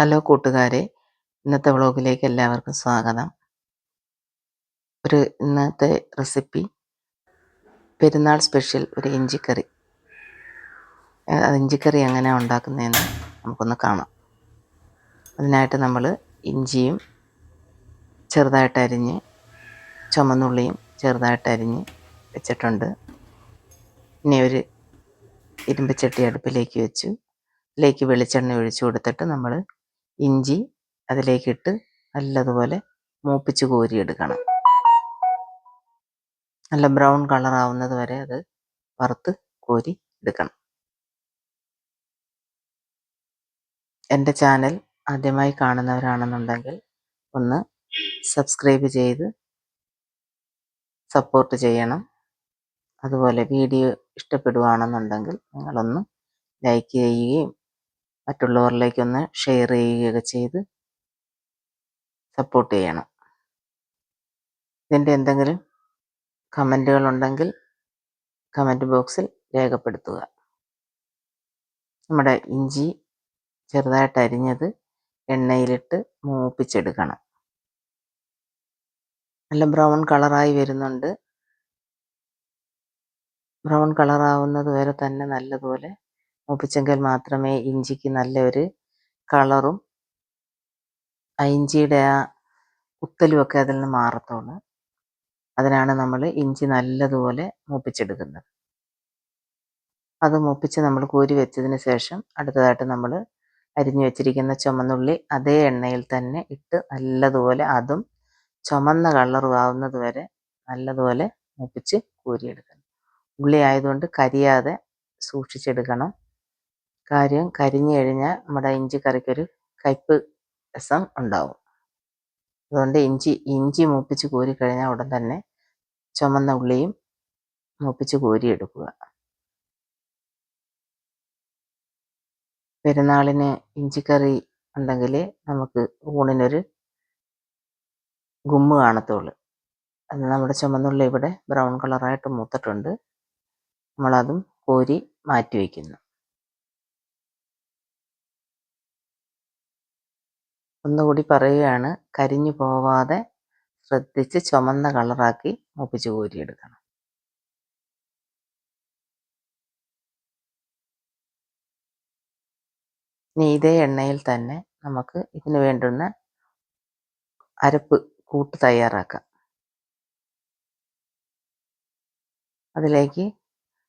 Hello കൂട്ടുകാരെ ഇന്നത്തെ വ്ളോഗിലേക്ക് എല്ലാവർക്കും സ്വാഗതം. ഒരു ഇന്നത്തെ റെസിപ്പി പെരുന്നാൾ സ്പെഷ്യൽ ഒരു ഇഞ്ചിക്കറി. അത് ഇഞ്ചിക്കറി എങ്ങനെയാണ് ഉണ്ടാക്കുന്നതെന്ന് നമുക്കൊന്ന് കാണാം. അതിനായിട്ട് നമ്മൾ ഇഞ്ചിയും ചെറുതായിട്ട് അരിഞ്ഞ് ചുമന്നുള്ളിയും ചെറുതായിട്ട് അരിഞ്ഞ് വെച്ചിട്ടുണ്ട്. ഇനി ഒരു ഇരുമ്പച്ചട്ടി അടുപ്പിലേക്ക് വെച്ചു. അതിലേക്ക് വെളിച്ചെണ്ണ ഒഴിച്ചു കൊടുത്തിട്ട് നമ്മൾ ഇഞ്ചി അതിലേക്കിട്ട് നല്ലതുപോലെ മൂപ്പിച്ച് കോരിയെടുക്കണം. നല്ല ബ്രൗൺ കളറാവുന്നത് വരെ അത് വറുത്ത് കോരി എടുക്കണം. എന്റെ ചാനൽ ആദ്യമായി കാണുന്നവരാണെന്നുണ്ടെങ്കിൽ ഒന്ന് സബ്സ്ക്രൈബ് ചെയ്ത് സപ്പോർട്ട് ചെയ്യണം. അതുപോലെ വീഡിയോ ഇഷ്ടപ്പെടുകയാണെന്നുണ്ടെങ്കിൽ നിങ്ങളൊന്ന് ലൈക്ക് ചെയ്യുകയും മറ്റുള്ളവരിലേക്കൊന്ന് ഷെയർ ചെയ്യുകയൊക്കെ ചെയ്ത് സപ്പോർട്ട് ചെയ്യണം. ഇതിന്റെ എന്തെങ്കിലും കമന്റുകൾ ഉണ്ടെങ്കിൽ കമന്റ് ബോക്സിൽ രേഖപ്പെടുത്തുക. നമ്മുടെ ഇഞ്ചി ചെറുതായിട്ട് അരിഞ്ഞത് എണ്ണയിലിട്ട് മൂപ്പിച്ചെടുക്കണം. നല്ല ബ്രൗൺ കളറായി വരുന്നുണ്ട്. ബ്രൗൺ കളറാവുന്നത് വരെ തന്നെ നല്ലതുപോലെ മൂപ്പിച്ചെങ്കിൽ മാത്രമേ ഇഞ്ചിക്ക് നല്ലൊരു കളറും ആ ഇഞ്ചിയുടെ ആ കുത്തലുമൊക്കെ അതിൽ നിന്ന് മാറത്തുള്ളൂ. അതിനാണ് നമ്മൾ ഇഞ്ചി നല്ലതുപോലെ മൂപ്പിച്ചെടുക്കുന്നത്. അത് മൂപ്പിച്ച് നമ്മൾ കോരി വെച്ചതിന് ശേഷം അടുത്തതായിട്ട് നമ്മൾ അരിഞ്ഞു വെച്ചിരിക്കുന്ന ചുമന്നുള്ളി അതേ എണ്ണയിൽ തന്നെ ഇട്ട് നല്ലതുപോലെ അതും ചുമന്ന കളറും ആവുന്നത് വരെ നല്ലതുപോലെ മൂപ്പിച്ച് കോരിയെടുക്കണം. ഉള്ളി ആയതുകൊണ്ട് കരിയാതെ സൂക്ഷിച്ചെടുക്കണം. കാര്യം കരിഞ്ഞു കഴിഞ്ഞാൽ നമ്മുടെ ഇഞ്ചി കറിക്കൊരു കയ്പ് രസം ഉണ്ടാവും. അതുകൊണ്ട് ഇഞ്ചി ഇഞ്ചി മൂപ്പിച്ച് കോരി കഴിഞ്ഞാൽ ഉടൻ തന്നെ ചുമന്ന ഉള്ളിയും മൂപ്പിച്ച് കോരിയെടുക്കുക. പെരുന്നാളിന് ഇഞ്ചിക്കറി ഉണ്ടെങ്കിൽ നമുക്ക് ഊണിനൊരു ഗുമ്മ് കാണത്തുള്ളൂ. അത് നമ്മുടെ ചുമന്നുള്ളി ഇവിടെ ബ്രൗൺ കളറായിട്ട് മൂത്തിട്ടുണ്ട്. നമ്മളതും കോരി മാറ്റി വയ്ക്കുന്നു. ഒന്നുകൂടി പറയുകയാണ് കരിഞ്ഞു പോവാതെ ശ്രദ്ധിച്ച് ചുമന്ന കളറാക്കി മൂപ്പിച്ച് കോരിയെടുക്കണം ഇനി ഇതേ എണ്ണയിൽ തന്നെ നമുക്ക് ഇതിന് വേണ്ടുന്ന അരപ്പ് കൂട്ട് തയ്യാറാക്കാം. അതിലേക്ക്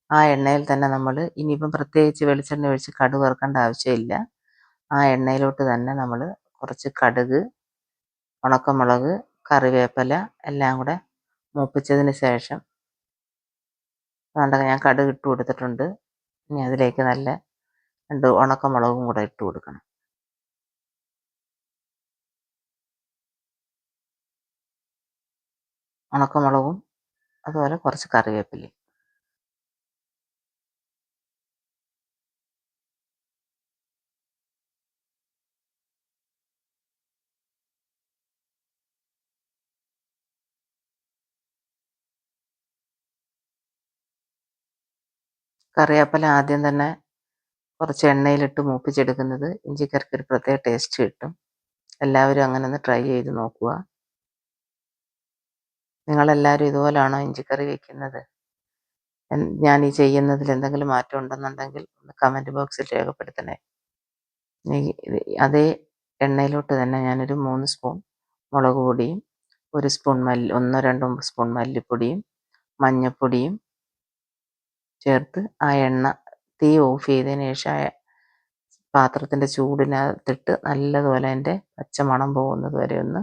ആ എണ്ണയിൽ തന്നെ നമ്മൾ ഇനിയിപ്പം പ്രത്യേകിച്ച് വെളിച്ചെണ്ണ ഒഴിച്ച് കടുക് വറുക്കേണ്ട ആവശ്യമില്ല. ആ എണ്ണയിലോട്ട് തന്നെ നമ്മൾ കുറച്ച് കടുക് ഉണക്കമുളക് കറിവേപ്പില എല്ലാം കൂടെ മൂപ്പിച്ചതിന് ശേഷം അതുകൊണ്ട് ഞാൻ കടുക് ഇട്ട് കൊടുത്തിട്ടുണ്ട്. ഇനി അതിലേക്ക് നല്ല രണ്ട് ഉണക്കമുളകും കൂടെ ഇട്ട് കൊടുക്കണം. ഉണക്കമുളകും അതുപോലെ കുറച്ച് കറിവേപ്പിലയും. കറിവേപ്പില ആദ്യം തന്നെ കുറച്ച് എണ്ണയിലിട്ട് മൂപ്പിച്ചെടുക്കുന്നത് ഇഞ്ചിക്കറിക്ക് ഒരു പ്രത്യേക ടേസ്റ്റ് കിട്ടും. എല്ലാവരും അങ്ങനെ ഒന്ന് ട്രൈ ചെയ്ത് നോക്കുക. നിങ്ങളെല്ലാവരും ഇതുപോലാണോ ഇഞ്ചിക്കറി വെക്കുന്നത്? ഞാൻ ഈ ചെയ്യുന്നതിൽ എന്തെങ്കിലും മാറ്റം ഉണ്ടെന്നുണ്ടെങ്കിൽ ഒന്ന് കമന്റ് ബോക്സിൽ രേഖപ്പെടുത്തണേ. അതേ എണ്ണയിലോട്ട് തന്നെ ഞാനൊരു മൂന്ന് സ്പൂൺ മുളക് പൊടിയും ഒരു സ്പൂൺ മല്ലി ഒന്നോ രണ്ടോ സ്പൂൺ മല്ലിപ്പൊടിയും മഞ്ഞൾപ്പൊടിയും ചേർത്ത് ആ എണ്ണ തീ ഓഫ് ചെയ്തതിന് ശേഷം ആ പാത്രത്തിന്റെ ചൂടിനകത്തിട്ട് നല്ലതുപോലെ അതിന്റെ പച്ചമണം പോകുന്നത് വരെ ഒന്ന്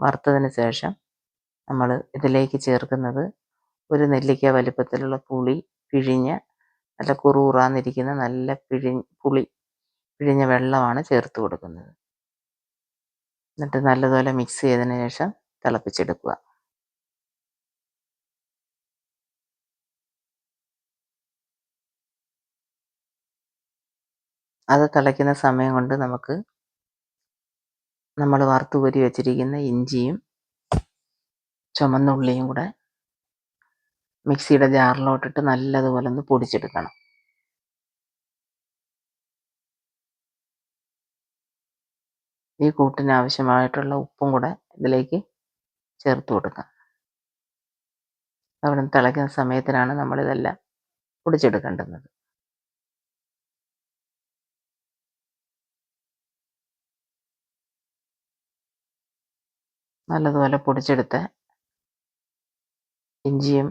വറുത്തതിന് ശേഷം നമ്മൾ ഇതിലേക്ക് ചേർക്കുന്നത് ഒരു നെല്ലിക്ക വലിപ്പത്തിലുള്ള പുളി പിഴിഞ്ഞ നല്ല കുറുകുറാന്നിരിക്കുന്ന നല്ല പിഴി പുളി പിഴിഞ്ഞ വെള്ളമാണ് ചേർത്ത് കൊടുക്കുന്നത്. എന്നിട്ട് നല്ലതുപോലെ മിക്സ് ചെയ്തതിന് ശേഷം തിളപ്പിച്ചെടുക്കുക. അത് തിളയ്ക്കുന്ന സമയം കൊണ്ട് നമുക്ക് നമ്മൾ വറുത്ത് കോരി വെച്ചിരിക്കുന്ന ഇഞ്ചിയും ചുമന്നുള്ളിയും കൂടെ മിക്സിയുടെ ജാറിലോട്ടിട്ട് നല്ലതുപോലെ ഒന്ന് പൊടിച്ചെടുക്കണം. ഈ കൂട്ടിന് ആവശ്യമായിട്ടുള്ള ഉപ്പും കൂടെ ഇതിലേക്ക് ചേർത്ത് കൊടുക്കാം. അവിടെ തിളയ്ക്കുന്ന സമയത്തിനാണ് നമ്മളിതെല്ലാം പൊടിച്ചെടുക്കേണ്ടുന്നത്. നല്ലതുപോലെ പൊടിച്ചെടുത്ത ഇഞ്ചിയും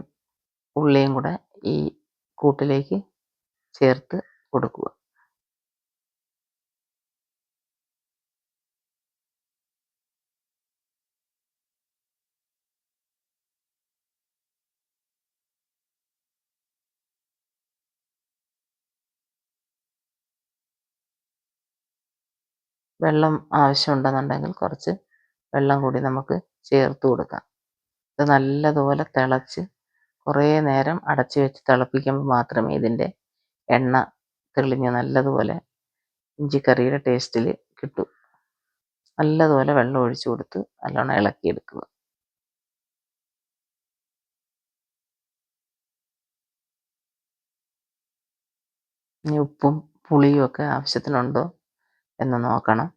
ഉള്ളിയും കൂടെ ഈ കൂട്ടിലേക്ക് ചേർത്ത് കൊടുക്കുക. വെള്ളം ആവശ്യമുണ്ടെന്നുണ്ടെങ്കിൽ കുറച്ച് വെള്ളം കൂടി നമുക്ക് ചേർത്ത് കൊടുക്കാം. ഇത് നല്ലതുപോലെ തിളച്ച് കുറേ നേരം അടച്ചു വെച്ച് തിളപ്പിക്കുമ്പോൾ മാത്രമേ ഇതിന്റെ എണ്ണ തെളിഞ്ഞ് നല്ലതുപോലെ ഇഞ്ചിക്കറിയുടെ ടേസ്റ്റിൽ കിട്ടൂ. നല്ലതുപോലെ വെള്ളം ഒഴിച്ചു കൊടുത്ത് നല്ലോണം ഇളക്കിയെടുക്കുക. ഇനി ഉപ്പും പുളിയും ഒക്കെ ആവശ്യത്തിനുണ്ടോ എന്ന് നോക്കണം.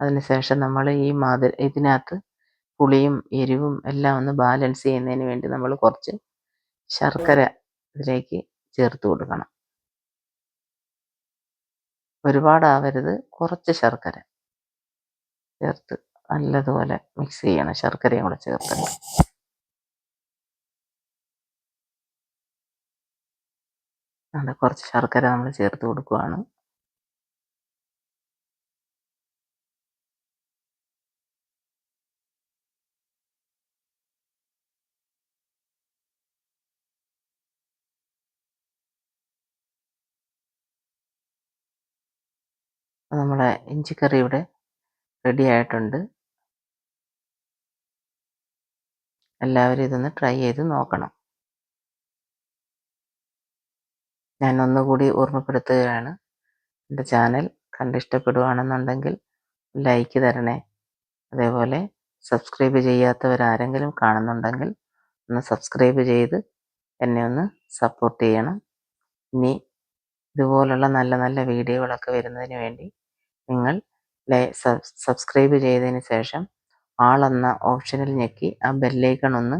അതിനുശേഷം നമ്മൾ ഈ മാതിര ഇതിനകത്ത് പുളിയും എരിവും എല്ലാം ഒന്ന് ബാലൻസ് ചെയ്യുന്നതിന് വേണ്ടി നമ്മൾ കുറച്ച് ശർക്കര ഇതിലേക്ക് ചേർത്ത് കൊടുക്കണം. ഒരുപാടാവരുത് കുറച്ച് ശർക്കര ചേർത്ത് നല്ലതുപോലെ മിക്സ് ചെയ്യണം ശർക്കരയും കൂടെ ചേർക്കണം അത് കുറച്ച് ശർക്കര നമ്മൾ ചേർത്ത് കൊടുക്കുകയാണ് നമ്മുടെ ഇഞ്ചിക്കറി ഇവിടെ റെഡി ആയിട്ടുണ്ട്. എല്ലാവരും ഇതൊന്ന് ട്രൈ ചെയ്ത് നോക്കണം. ഞാൻ ഒന്നുകൂടി ഓർമ്മപ്പെടുത്തുകയാണ്. എന്റെ ചാനൽ കണ്ടിഷ്ടപ്പെടുകയാണെന്നുണ്ടെങ്കിൽ ലൈക്ക് തരണേ. അതേപോലെ സബ്സ്ക്രൈബ് ചെയ്യാത്തവരാരെങ്കിലും കാണുന്നുണ്ടെങ്കിൽ ഒന്ന് സബ്സ്ക്രൈബ് ചെയ്ത് എന്നെ ഒന്ന് സപ്പോർട്ട് ചെയ്യണം. ഇനി ഇതുപോലുള്ള നല്ല നല്ല വീഡിയോകളൊക്കെ വരുന്നതിന് വേണ്ടി നിങ്ങൾ സബ്സ്ക്രൈബ് ചെയ്തതിന് ശേഷം ആൾ എന്ന ഓപ്ഷനിൽ ഞെക്കി ആ ബെല്ലൈക്കൺ ഒന്ന്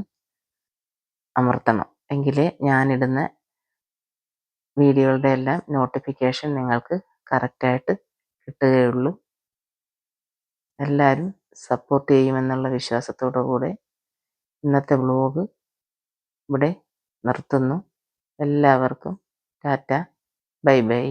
അമർത്തണം. എങ്കിലേ ഞാനിടുന്ന വീഡിയോകളുടെ എല്ലാം നോട്ടിഫിക്കേഷൻ നിങ്ങൾക്ക് കറക്റ്റായിട്ട് കിട്ടുകയുള്ളൂ. എല്ലാവരും സപ്പോർട്ട് ചെയ്യുമെന്നുള്ള വിശ്വാസത്തോടു കൂടെ ഇന്നത്തെ വ്ലോഗ് ഇവിടെ നിർത്തുന്നു. എല്ലാവർക്കും ടാറ്റ. Bye bye.